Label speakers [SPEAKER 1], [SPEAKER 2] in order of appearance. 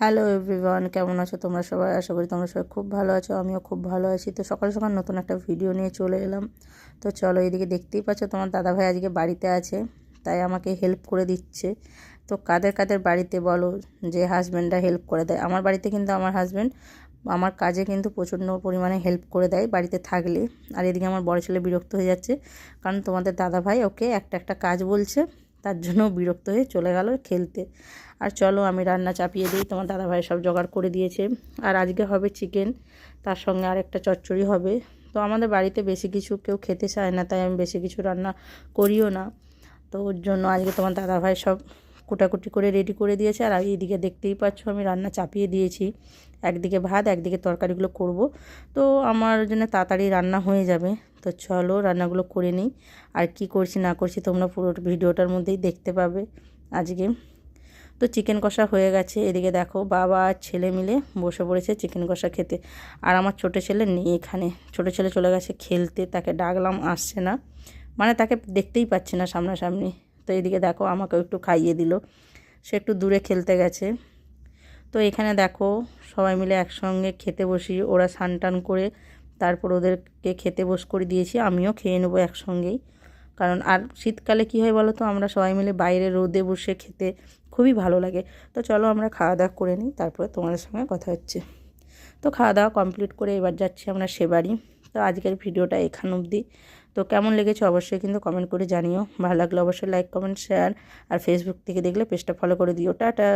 [SPEAKER 1] Hello everyone কেমন আছো তোমরা সবাই? আশা করি তোমরা সবাই খুব ভালো আছো, আমিও খুব ভালো আছি। তো সকাল সকাল নতুন একটা ভিডিও নিয়ে চলে এলাম। তো চলো এদিকে দেখতেই পাচ্ছ, তোমার দাদাভাই আজকে বাড়িতে আছে, তাই আমাকে হেল্প করে দিচ্ছে। তো কাদের কাদের বাড়িতে বলো, যে হাজব্যান্ডরা হেল্প করে দেয়। আমার বাড়িতে কিন্তু আমার হাজব্যান্ড আমার কাজে কিন্তু প্রচণ্ড পরিমাণে হেল্প করে দেয় বাড়িতে থাকলে। আর এদিকে আমার বড় ছেলে বিরক্ত হয়ে যাচ্ছে, কারণ তোমাদের দাদাভাই ওকে একটা একটা কাজ বলছে। তার জন্য বিরক্ত হয়ে চলে গেল খেলতে। আর চলো আমি রান্না চাপিয়ে দিই, তোমার দাদাভাই সব জোগাড় করে দিয়েছে। আর আজকে হবে চিকেন তার সঙ্গে আর একটা চচ্চড়ি হবে। তো আমাদের বাড়িতে বেশি কিছু কেউ খেতে চায় না, তাই আমি বেশি কিছু রান্না করিও না। তো ওর জন্য আজকে তোমার দাদাভাই সব কুটাকুটি করে রেডি করে দিয়েছে। আর এইদিকে দেখতেই পাচ্ছ আমি রান্না চাপিয়ে দিয়েছি। একদিকে ভাত, একদিকে তরকারিগুলো করব। তো আমার জন্য তাড়াতাড়ি রান্না হয়ে যাবে। তো চলো রান্নাগুলো করে নিই। আর কি করছি না করছি তোমরা পুরো ভিডিওটার মধ্যেই দেখতে পাবে আজকে। তো চিকেন কষা হয়ে গেছে। এদিকে দেখো বাবা আর ছেলে মিলে বসে পড়েছে চিকেন কষা খেতে। আর আমার ছোটো ছেলে নেই এখানে। ছোটো ছেলে চলে গেছে খেলতে। তাকে ডাকলাম, আসছে না। মানে তাকে দেখতেই পাচ্ছি না সামনাসামনি। তো এদিকে দেখো আমাকেও একটু খাইয়ে দিল। সে একটু দূরে খেলতে গেছে। তো এখানে দেখো সবাই মিলে একসঙ্গে খেতে বসি। ওরা স্নান করে তারপর ওদেরকে খেতে বস করে দিয়েছি, আমিও খেয়ে নেব একসঙ্গেই। কারণ আর শীতকালে কী হয় বলো তো, আমরা সবাই মিলে বাইরে রোদে বসে খেতে খুবই ভালো লাগে। তো চলো আমরা খাওয়া দাওয়া করে নিই, তারপরে তোমাদের সঙ্গে কথা হচ্ছে। তো খাওয়া দাওয়া কমপ্লিট করে এবার যাচ্ছি আমরা সেবারই তো আজকের ভিডিওটা এখান অবধি। তো কেমন লেগেছে অবশ্যই কিন্তু কমেন্ট করে জানিও। ভালো লাগলে অবশ্যই লাইক কমেন্ট শেয়ার আর ফেসবুক থেকে দেখলে পেজটা ফলো করে দিও। টাটা!